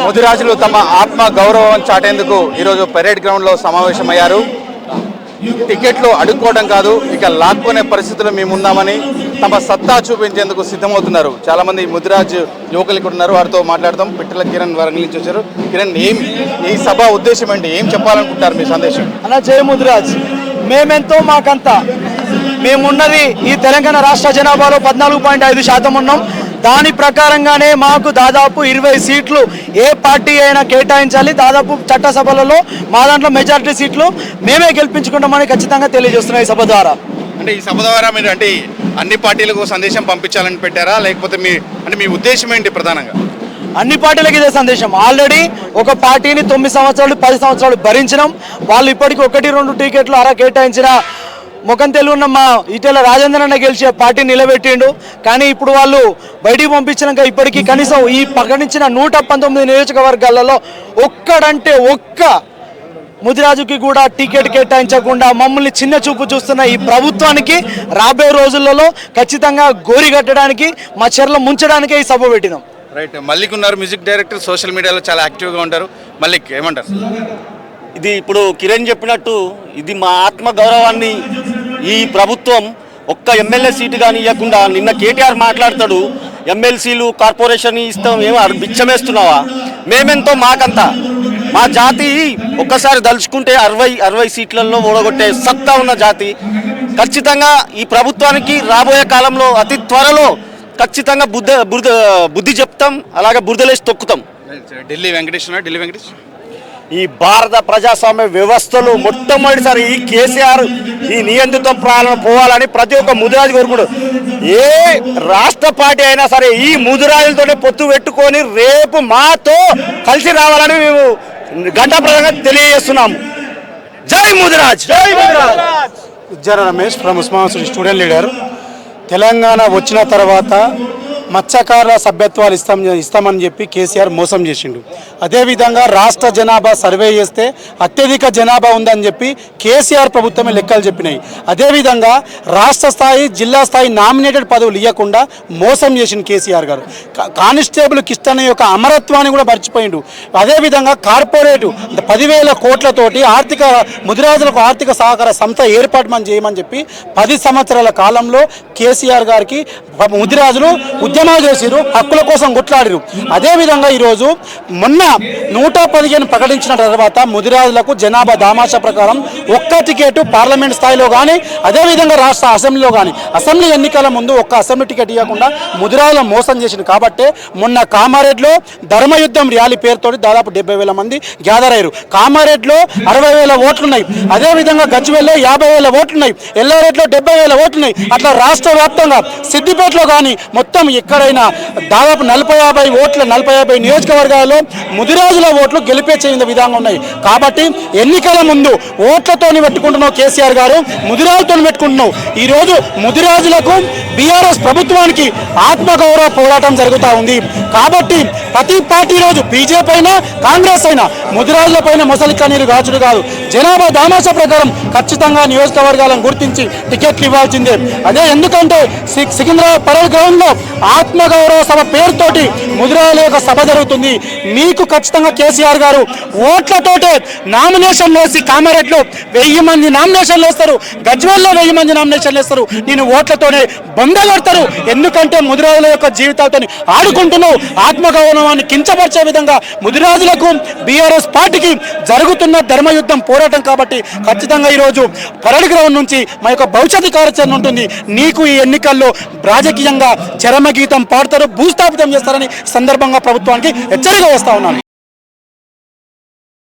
ముదిరాజులు తమ ఆత్మ గౌరవం చాటేందుకు ఈరోజు పెరేడ్ గ్రౌండ్లో సమావేశమయ్యారు. టికెట్లు అడుక్కోవడం కాదు ఇక లాక్కునే పరిస్థితులు మేము ఉన్నామని తమ సత్తా చూపించేందుకు సిద్ధమవుతున్నారు. చాలా మంది ముదిరాజ్ యువకులు ఇక్కడ ఉన్నారు వారితో మాట్లాడదాం. పిట్టల కిరణ్ వరంగల్ నుంచి వచ్చారు. కిరణ్ ఏం ఈ సభ ఉద్దేశం ఏంటి? ఏం చెప్పాలనుకుంటారు మీ సందేశం? అన్న జయ ముదిరాజ్. మేమెంతో మాకంతా. మేమున్నది ఈ తెలంగాణ రాష్ట్ర జనాభాలో పద్నాలుగు పాయింట్ ఐదు శాతం ఉన్నాం. దాని ప్రకారంగానే మాకు దాదాపు ఇరవై సీట్లు ఏ పార్టీ అయినా కేటాయించాలి. దాదాపు చట్టసభలలో మా దాంట్లో మెజారిటీ సీట్లు మేమే గెలిపించుకుంటామని ఖచ్చితంగా తెలియజేస్తున్నాం ఈ సభ ద్వారా. అంటే ఈ సభ ద్వారా మీరు అంటే అన్ని పార్టీలకు సందేశం పంపించాలని పెట్టారా? లేకపోతే మీ అంటే మీ ఉద్దేశం ఏంటి ప్రధానంగా? అన్ని పార్టీలకు ఇదే సందేశం. ఆల్రెడీ ఒక పార్టీని తొమ్మిది సంవత్సరాలు పది సంవత్సరాలు భరించినాం. వాళ్ళు ఇప్పటికి ఒకటి రెండు టికెట్లు అలా కేటాయించిన ముఖం తెలుగున్న మా ఇటీవల రాజేంద్ర అన్న గెలిచే పార్టీ నిలబెట్టిండు. కానీ ఇప్పుడు వాళ్ళు బయటికి పంపించినాక ఇప్పటికీ కనీసం ఈ ప్రకటించిన నూట పంతొమ్మిది నియోజకవర్గాలలో ఒక్కడంటే ఒక్క ముదిరాజుకి కూడా టికెట్ కేటాయించకుండా మమ్మల్ని చిన్న చూపు చూస్తున్న ఈ ప్రభుత్వానికి రాబోయే రోజులలో ఖచ్చితంగా గోరి కట్టడానికి మా చెర్ల ముంచడానికే ఈ సభ పెట్టినాం. రైట్ మల్లిక్ ఉన్నారు మ్యూజిక్ డైరెక్టర్ సోషల్ మీడియాలో చాలా యాక్టివ్గా ఉంటారు. మల్లిక్ ఏమంటారు? ఇది ఇప్పుడు కిరణ్ చెప్పినట్టు ఇది మా ఆత్మ గౌరవాన్ని ఈ ప్రభుత్వం ఒక్క ఎమ్మెల్యే సీటు కానీ ఇవ్వకుండా నిన్న కేటీఆర్ మాట్లాడతాడు ఎమ్మెల్సీలు కార్పొరేషన్ ఇస్తాం ఏమో అక్కడ బిచ్చమేస్తున్నావా? మేమెంతో మాకంత. మా జాతి ఒక్కసారి దలుచుకుంటే అరవై అరవై సీట్లలో ఓడగొట్టే సత్తా ఉన్న జాతి. ఖచ్చితంగా ఈ ప్రభుత్వానికి రాబోయే కాలంలో అతి త్వరలో ఖచ్చితంగా బుద్ధ బుద్ధి చెప్తాం అలాగే బురదలేసి తొక్కుతాం. ఢిల్లీ వెంకటేశ్వర ఢిల్లీ వెంకటేశ్వర ఈ భారత ప్రజాస్వామ్య వ్యవస్థలు మొట్టమొదటిసారి ఈ కేసీఆర్ ఈ నియంత్రిత ప్రాణం పోవాలని ప్రతి ఒక్క ముదిరాజు కోరుకుడు ఏ రాష్ట్ర పార్టీ అయినా సరే ఈ ముదిరాజులతోనే పొత్తు పెట్టుకొని రేపు మాతో కలిసి రావాలని మేము గంటాప్రదంగా తెలియజేస్తున్నాము. జై ముదిరాజ్! జై Mudiraj! Ujjara Ramesh from Osman student leader. Telangana వచ్చిన తర్వాత మత్స్యకారుల సభ్యత్వాలు ఇస్తాం ఇస్తామని చెప్పి కేసీఆర్ మోసం చేసిండు. అదేవిధంగా రాష్ట్ర జనాభా సర్వే చేస్తే అత్యధిక జనాభా ఉందని చెప్పి కేసీఆర్ ప్రభుత్వమే లెక్కలు చెప్పినాయి. అదేవిధంగా రాష్ట్ర స్థాయి జిల్లా స్థాయి నామినేటెడ్ పదవులు ఇవ్వకుండా మోసం చేసిండు కేసీఆర్ గారు. కానిస్టేబుల్ కిష్టన్ యొక్క అమరత్వాన్ని కూడా మర్చిపోయిండు. అదేవిధంగా కార్పొరేటు పదివేల కోట్లతోటి ఆర్థిక ముదిరాజులకు ఆర్థిక సహకార సంస్థ ఏర్పాటు మనం చేయమని చెప్పి పది సంవత్సరాల కాలంలో కేసీఆర్ గారికి ముదిరాజులు ఉద్యమాలు చేసిరు హక్కుల కోసం కొట్లాడిరు అదేవిధంగా ఈరోజు మొన్న నూట పదిహేను ప్రకటించిన తర్వాత ముదిరాజులకు జనాభా దామాషా ప్రకారం ఒక్క టికెట్ పార్లమెంట్ స్థాయిలో కానీ అదేవిధంగా రాష్ట్ర అసెంబ్లీలో కానీ అసెంబ్లీ ఎన్నికల ముందు ఒక్క అసెంబ్లీ టికెట్ ఇవ్వకుండా ముదిరాజుల మోసం చేసింది కాబట్టి మొన్న కామారెడ్లో ధర్మయుద్ధం ర్యాలీ పేరుతో దాదాపు డెబ్బై వేల మంది గ్యాదర్ అయ్యారు. కామారెడ్లో అరవై వేల ఓట్లున్నాయి. అదేవిధంగా గజ్వేల్లో యాభై వేల ఓట్లున్నాయి. ఎల్లారెడ్లో డెబ్బై వేల ఓట్లున్నాయి. అట్లా రాష్ట్ర వ్యాప్తంగా సిద్దిపేటలో కానీ మొత్తం ఎక్కడైనా దాదాపు నలభై యాభై ఓట్ల నలభై యాభై నియోజకవర్గాల్లో ముదిరాజుల ఓట్లు గెలిపే చేయని విధంగా ఉన్నాయి. కాబట్టి ఎన్నికల ముందు ఓట్లతోని పెట్టుకుంటున్నావు కేసీఆర్ గారు ముదిరాజుతో పెట్టుకుంటున్నావు. ఈరోజు ముదిరాజులకు బీఆర్ఎస్ ప్రభుత్వానికి ఆత్మగౌరవ పోరాటం జరుగుతూ ఉంది. కాబట్టి ప్రతి పార్టీ రోజు బీజేపీ అయినా కాంగ్రెస్ అయినా ముదిరాజుల పైన మొసలి కన్నీరు గాచుడు కాదు. జనాభా దామాస ప్రకారం ఖచ్చితంగా నియోజకవర్గాలను గుర్తించి టికెట్లు ఇవ్వాల్సిందే. అదే ఎందుకంటే సికింద్రాబాద్ పరేడ్ గ్రౌండ్లో ఆత్మగౌరవ సభ పేరుతోటి ముదిరాజుల యొక్క సభ జరుగుతుంది. మీకు ఖచ్చితంగా కేసీఆర్ గారు ఓట్లతోటే నామినేషన్లు వేసి కామారెడ్డిలో వెయ్యి మంది నామినేషన్లు వేస్తారు. గజ్వేల్లో వెయ్యి మంది నామినేషన్లు వేస్తారు. నేను ఓట్లతోనే బొందగడతారు. ఎందుకంటే ముదిరాజుల యొక్క జీవితాలతో ఆడుకుంటున్నావు. ఆత్మగౌరవాన్ని కించపరిచే విధంగా ముదిరాజులకు బీఆర్ఎస్ పార్టీకి జరుగుతున్న ధర్మయుద్ధం పోరాటం కాబట్టి ఖచ్చితంగా ఈరోజు పరడి గ్రౌండ్ నుంచి మా యొక్క భవిష్యత్ కార్యాచరణ ఉంటుంది. నీకు ఈ ఎన్నికల్లో రాజకీయంగా గీతం పాడతారు భూస్థాపితం చేస్తారని సందర్భంగా ప్రభుత్వానికి హెచ్చరిక వస్తా ఉన్నాను.